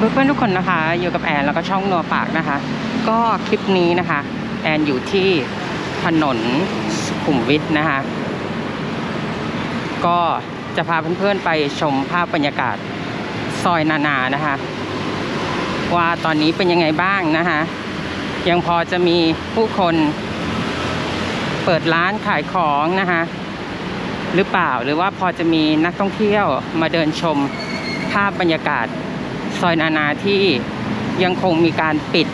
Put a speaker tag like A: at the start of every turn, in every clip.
A: เพื่อนๆทุกคนนะคะ อยู่กับแอนแล้วก็ช่องนัวปากนะคะ ก็คลิปนี้นะคะ แอนอยู่ที่ถนนสุขุมวิทนะคะ ก็จะพาเพื่อนๆไปชมภาพบรรยากาศซอยนานานะคะ ว่าตอนนี้เป็นยังไงบ้างนะคะ ยังพอจะมีผู้คนเปิดร้านขายของนะคะ หรือเปล่าหรือว่าพอจะมีนักท่องเที่ยวมาเดินชมภาพบรรยากาศ ซอยนานาที่ยังคงมีการปิด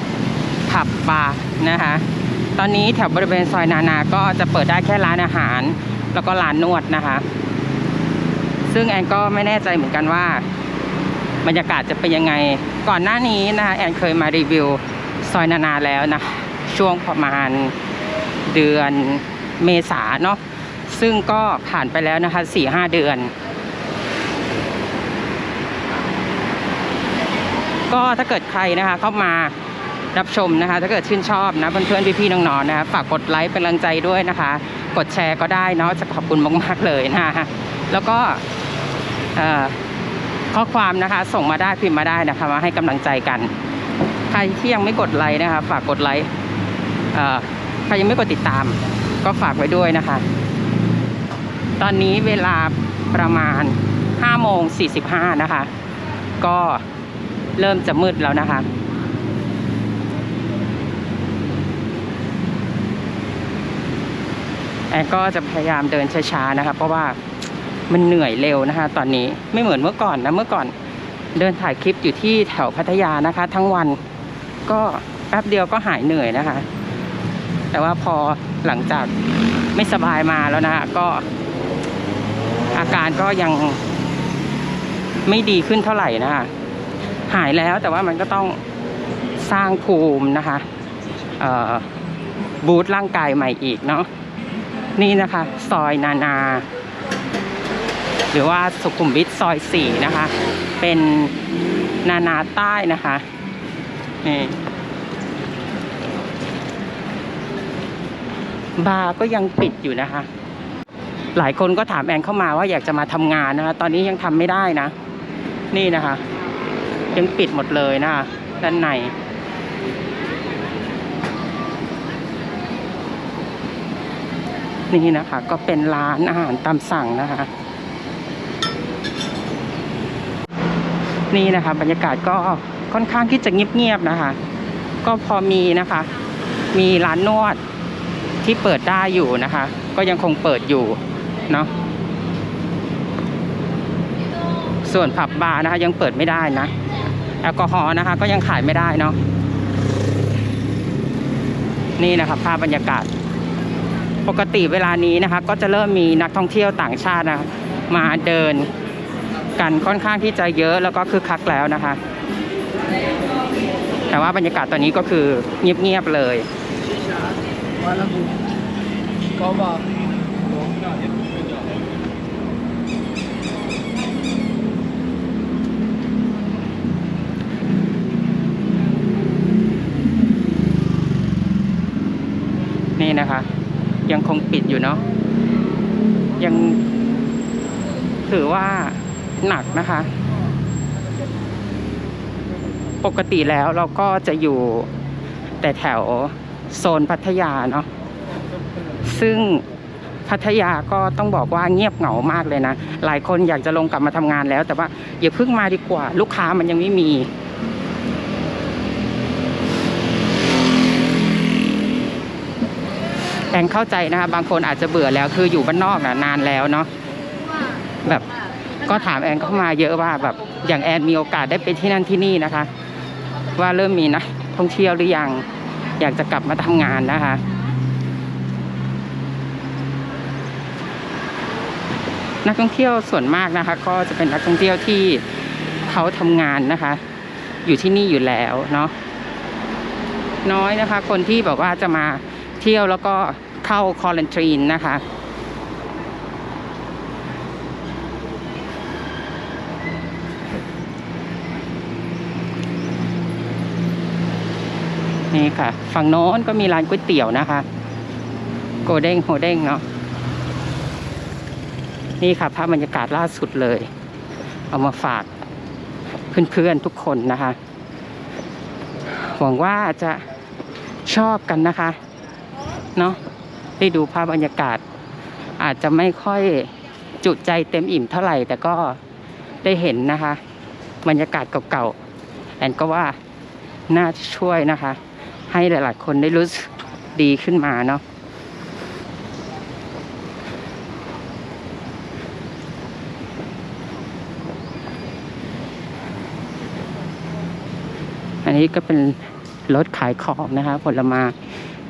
A: ผับบาร์นะคะ ตอนนี้แถวบริเวณซอยนานาก็จะเปิดได้แค่ร้านอาหาร แล้วก็ร้านนวดนะคะ ซึ่งแอนก็ไม่แน่ใจเหมือนกันว่า บรรยากาศจะเป็นยังไง ก่อนหน้านี้นะคะแอนเคยมารีวิวซอยนานาแล้วนะ ช่วงประมาณเดือนเมษาเนาะซึ่งก็ผ่านไปแล้วนะคะสี่ห้าเดือน ก็ถ้าเกิดใครนะคะเข้ามารับชมนะคะ ถ้าเกิดชื่นชอบนะเพื่อนๆพี่ๆน้องๆนะคะฝากกดไลค์เป็นกำลังใจด้วยนะคะ กดแชร์ก็ได้เนาะจะขอบคุณมากๆเลยนะคะแล้วก็ข้อความนะคะส่งมาได้พิมพ์มาได้นะคะมาให้กำลังใจกัน ใครที่ยังไม่กดไลค์นะคะฝากกดไลค์ใครยังไม่กดติดตาม ก็ฝากไว้ด้วยนะคะ ตอนนี้เวลาประมาณ5โมง45นะคะ ก็ เริ่มจะมืดแล้วนะคะ แอนก็จะพยายามเดินช้าๆนะคะ เพราะว่ามันเหนื่อยเร็วนะคะ ตอนนี้ไม่เหมือนเมื่อก่อนนะเมื่อก่อนเดินถ่ายคลิปอยู่ที่แถวพัทยานะคะ ทั้งวันก็แป๊บเดียวก็หายเหนื่อยนะคะ แต่ว่าพอหลังจากไม่สบายมาแล้วนะคะก็อาการก็ยังไม่ดีขึ้นเท่าไหร่นะคะ หายแล้วแต่ว่ามันก็ต้องสร้างภูมินะคะบูตร่างกายใหม่อีกเนาะนี่นะคะซอยนานา หรือว่าสุขุมวิทซอยสี่นะคะ เป็นนานาใต้นะคะนี่บาร์ก็ยังปิดอยู่นะคะ หลายคนก็ถามแอนเข้ามาว่าอยากจะมาทำงานนะคะ ตอนนี้ยังทำไม่ได้นะ นี่นะคะ ยังปิดหมดเลยนะคะด้านในนี่นะคะ ก็เป็นร้านอาหารตามสั่งนะคะ นี่นะคะ บรรยากาศก็ค่อนข้างที่จะเงียบๆนะคะ ก็พอมีนะคะ มีร้านนวดที่เปิดได้อยู่นะคะ ก็ยังคงเปิดอยู่เนาะส่วนผับบาร์นะคะยังเปิดไม่ได้นะ แอลกอฮอล์นะคะ ก็ยังขายไม่ได้เนาะนี่นะคะภาพบรรยากาศ ปกติเวลานี้นะคะ ก็จะเริ่มมีนักท่องเที่ยวต่างชาตินะมาเดินกันค่อนข้างที่จะเยอะแล้วก็คึกคักแล้วนะคะ แต่ว่าบรรยากาศตอนนี้ก็คือเงียบๆเลย
B: 高吧？
A: นี่นะคะ ยังคงปิดอยู่เนาะยังถือว่าหนักนะคะ ปกติแล้วเราก็จะอยู่แต่แถวโซนพัทยาเนาะซึ่งพัทยาก็ต้องบอกว่าเงียบเหงามากเลยนะ หลายคนอยากจะลงกลับมาทำงานแล้ว แต่ว่าอย่าเพิ่งมาดีกว่า ลูกค้ามันยังไม่มี แอนเข้าใจนะคะบางคนอาจจะเบื่อแล้วคืออยู่บ้านนอกนะนานแล้วเนาะแบบก็ถามแอนเข้ามาเยอะว่าแบบอย่างแอนมีโอกาสได้ไปที่นั่นที่นี่นะคะ ว่าเริ่มมีนะท่องเที่ยวหรือยังอยากจะกลับมาทำงานนะคะนักท่องเที่ยวส่วนมากนะคะ ก็จะเป็นนักท่องเที่ยวที่เขาทำงานนะคะ อยู่ที่นี่อยู่แล้วเนาะน้อยนะคะ คนที่แบบว่าจะมาเที่ยวแล้วก็ เข้าคอลันทรีนนะคะนี่ค่ะ ฝั่งโน้นก็มีร้านก๋วยเตี๋ยวนะคะ โกเด้งโฮเด้งเนาะนี่ค่ะภาพบรรยากาศล่าสุดเลย เอามาฝากเพื่อนๆทุกคนนะคะ หวังว่าจะชอบกันนะคะ เนาะ ได้ดูภาพบรรยากาศ อาจจะไม่ค่อยจุใจเต็มอิ่มเท่าไหร่ แต่ก็ได้เห็นนะคะ บรรยากาศเก่าๆแอนก็ว่าน่าจะช่วยนะคะ ให้หลายๆ คนได้รู้สึกดีขึ้นมาเนาะอันนี้ก็เป็นรถขายของนะคะ ผลไม้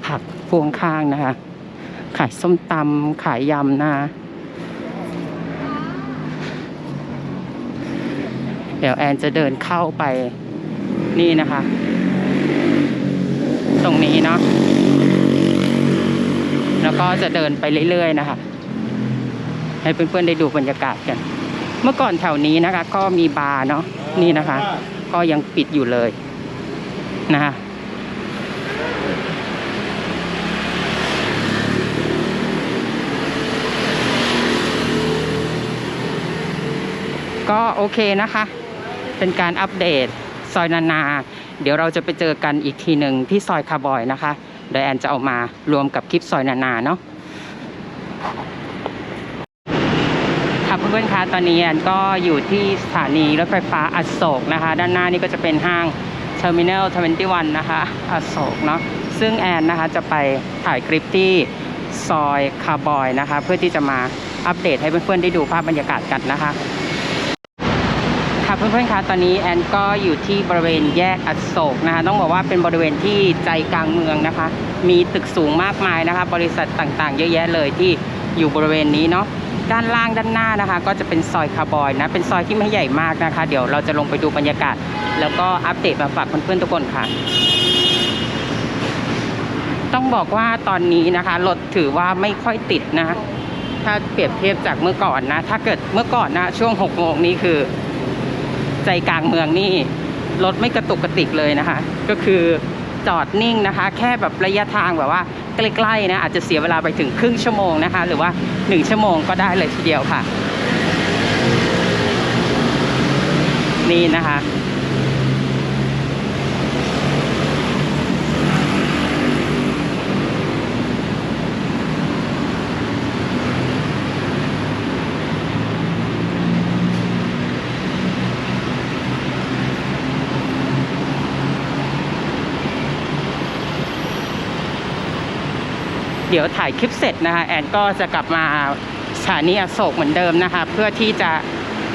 A: ผักพวงข้างนะคะ ขายส้มตำขายยำนะเดี๋ยวแอนจะเดินเข้าไปนี่นะคะ ตรงนี้เนาะแล้วก็จะเดินไปเรื่อยๆนะคะ ให้เพื่อนๆได้ดูบรรยากาศกัน เมื่อก่อนแถวนี้นะคะ ก็มีบาร์เนาะนี่นะคะ ก็ยังปิดอยู่เลยนะคะ ก็โอเคนะคะ เป็นการอัปเดตซอยนานา เดี๋ยวเราจะไปเจอกันอีกทีหนึ่งที่ซอยคาร์บอยนะคะเดี๋ยวแอนจะเอามารวมกับคลิปซอยนานาเนาะค่ะเพื่อนๆคะตอนนี้แอนก็อยู่ที่สถานีรถไฟฟ้าอโศกนะคะ ด้านหน้านี่ก็จะเป็นห้าง Terminal 21 นะคะอโศกเนาะซึ่งแอนนะคะจะไปถ่ายคลิปที่ซอยคาร์บอยนะคะ เพื่อที่จะมาอัปเดตให้เพื่อนๆได้ดูภาพบรรยากาศกันนะคะ เพื่อนๆคะตอนนี้แอนก็อยู่ที่บริเวณแยกอโศกนะคะ ต้องบอกว่าเป็นบริเวณที่ใจกลางเมืองนะคะ มีตึกสูงมากมายนะคะ บริษัทต่างๆ เยอะแยะเลยที่อยู่บริเวณนี้เนาะด้านล่างด้านหน้านะคะ ก็จะเป็นซอยคาร์บอยนะเป็นซอยที่ไม่ใหญ่มากนะคะ เดี๋ยวเราจะลงไปดูบรรยากาศ แล้วก็อัปเดตมาฝากเพื่อนๆทุกคนค่ะ ต้องบอกว่าตอนนี้นะคะรถถือว่าไม่ค่อยติดนะถ้าเปรียบเทียบจากเมื่อก่อนนะ ถ้าเกิดเมื่อก่อนนะช่วงหกโมงนี้คือ ใจกลางเมืองนี่รถไม่กระตุกกระติกเลยนะคะ ก็คือจอดนิ่งนะคะ แค่แบบระยะทางแบบว่าใกล้ๆนะอาจจะเสียเวลาไปถึงครึ่งชั่วโมงนะคะ หรือว่าหนึ่งชั่วโมงก็ได้เลยทีเดียวค่ะ นี่นะคะ ดี๋ยวถ่ายคลิปเสร็จนะคะแอนก็จะกลับมาสถานีอโศกเหมือนเดิมนะคะ เพื่อที่จะ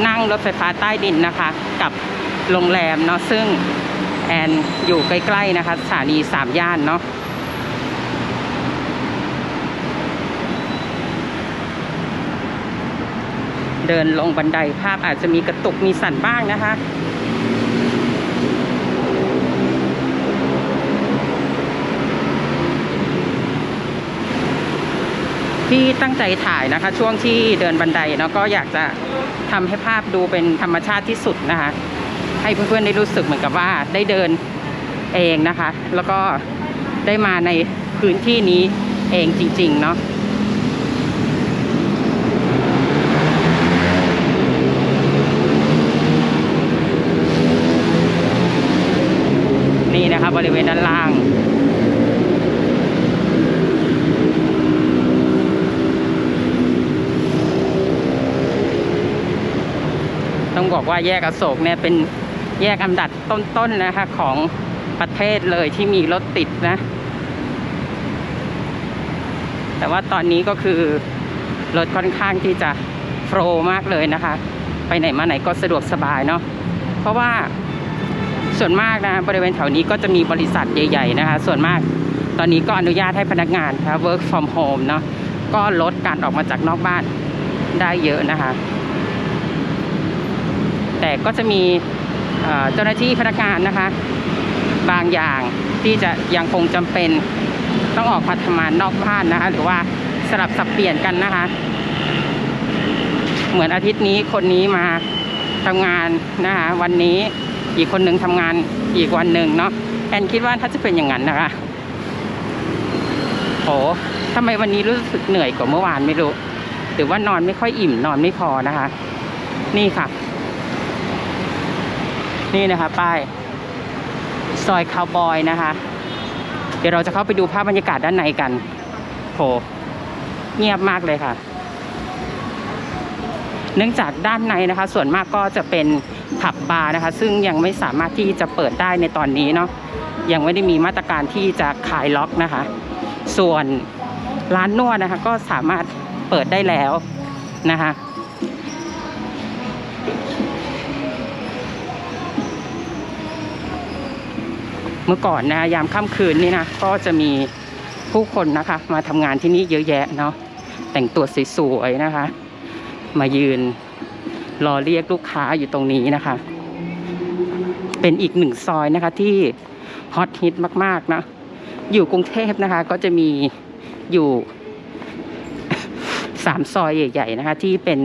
A: นั่งรถไฟฟ้าใต้ดินนะคะ กับโรงแรมเนาะซึ่งแอนอยู่ใกล้ๆนะคะสถานีสามย่านเนาะเดินลงบันไดภาพอาจจะมีกระตุกมีสั่นบ้างนะคะ ที่ตั้งใจถ่ายนะคะ ช่วงที่เดินบันไดเนาะก็อยากจะทำให้ภาพดูเป็นธรรมชาติที่สุดนะคะ ให้เพื่อนๆได้รู้สึกเหมือนกับว่าได้เดินเองนะคะ แล้วก็ได้มาในพื้นที่นี้เองจริง ๆ เนาะนี่นะคะบริเวณด้านล่าง ต้องบอกว่าแยกอโศกเนี่ยเป็นแยกอันดับต้นๆนะคะของประเทศเลยที่มีรถติดนะ แต่ว่าตอนนี้ก็คือรถค่อนข้างที่จะโฟล์มากเลยนะคะ ไปไหนมาไหนก็สะดวกสบายเนาะเพราะว่าส่วนมากนะบริเวณแถวนี้ก็จะมีบริษัทใหญ่ ๆ นะคะ ส่วนมากตอนนี้ก็อนุญาตให้พนักงานนะ work from home เนาะก็ลดการออกมาจากนอกบ้านได้เยอะนะคะ แต่ก็จะมีเจ้าหน้าที่พนักงานนะคะ บางอย่างที่จะยังคงจำเป็นต้องออกมาทำงานนอกบ้านนะคะ หรือว่าสลับสับเปลี่ยนกันนะคะ เหมือนอาทิตย์นี้คนนี้มาทำงานนะคะวันนี้อีกคนหนึ่งทำงานอีกวันหนึ่งเนาะแอนคิดว่าถ้าจะเป็นอย่างนั้นนะคะโหทำไมวันนี้รู้สึกเหนื่อยกว่าเมื่อวานไม่รู้ หรือว่านอนไม่ค่อยอิ่มนอนไม่พอนะคะ นี่ค่ะ นี่นะคะป้าย ซอยคาวบอยนะคะ เดี๋ยวเราจะเข้าไปดูภาพบรรยากาศด้านในกันโหเงียบมากเลยค่ะ เนื่องจากด้านในนะคะ ส่วนมากก็จะเป็นผับบาร์นะคะ ซึ่งยังไม่สามารถที่จะเปิดได้ในตอนนี้เนาะยังไม่ได้มีมาตรการที่จะขายล็อกนะคะ ส่วนร้านนวดนะคะ ก็สามารถเปิดได้แล้วนะคะ มื่อก่อนนะยามค่ำคืนนี่นะก็จะมีผู้คนนะคะ มาทำงานที่นี่เยอะแยะเนาะแต่งตัวสวยๆนะคะ มายืนรอเรียกลูกค้าอยู่ตรงนี้นะคะ เป็นอีกหนึ่งซอยนะคะที่ฮอตฮิตมากๆนะอยู่กรุงเทพนะคะ ก็จะมีอยู่สามซอยใหญ่ ๆ นะคะ ที่เป็น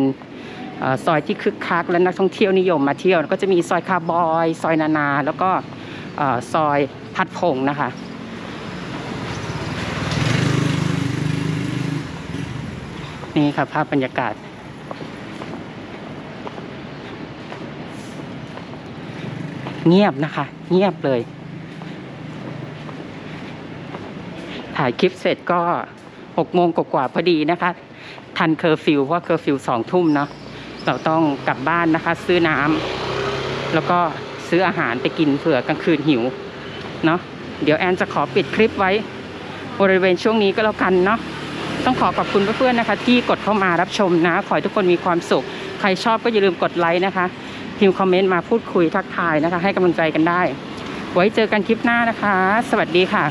A: อซอยที่คึกคักและนักท่องเที่ยวนิยมมาเที่ยว ก็จะมีซอยคาร์บอย ซอยนานา แล้วก็ ซอยพัดพงษ์นะคะ นี่ค่ะภาพบรรยากาศ เงียบนะคะ เงียบเลย ถ่ายคลิปเสร็จก็หกโมงกว่าพอดีนะคะ ทันเคอร์ฟิวเพราะเคอร์ฟิวสองทุ่มเนาะเราต้องกลับบ้านนะคะ ซื้อน้ำแล้วก็ ซื้ออาหารไปกินเผื่อกลางคืนหิวเนาะเดี๋ยวแอนจะขอปิดคลิปไว้บริเวณช่วงนี้ก็แล้วกันเนาะต้องขอขอบคุณเพื่อนๆนะคะ ที่กดเข้ามารับชมนะ ขอให้ทุกคนมีความสุข ใครชอบก็อย่าลืมกดไลค์นะคะพิมพ์คอมเมนต์มาพูดคุยทักทายนะคะ ให้กำลังใจกันได้ ไว้เจอกันคลิปหน้านะคะ สวัสดีค่ะ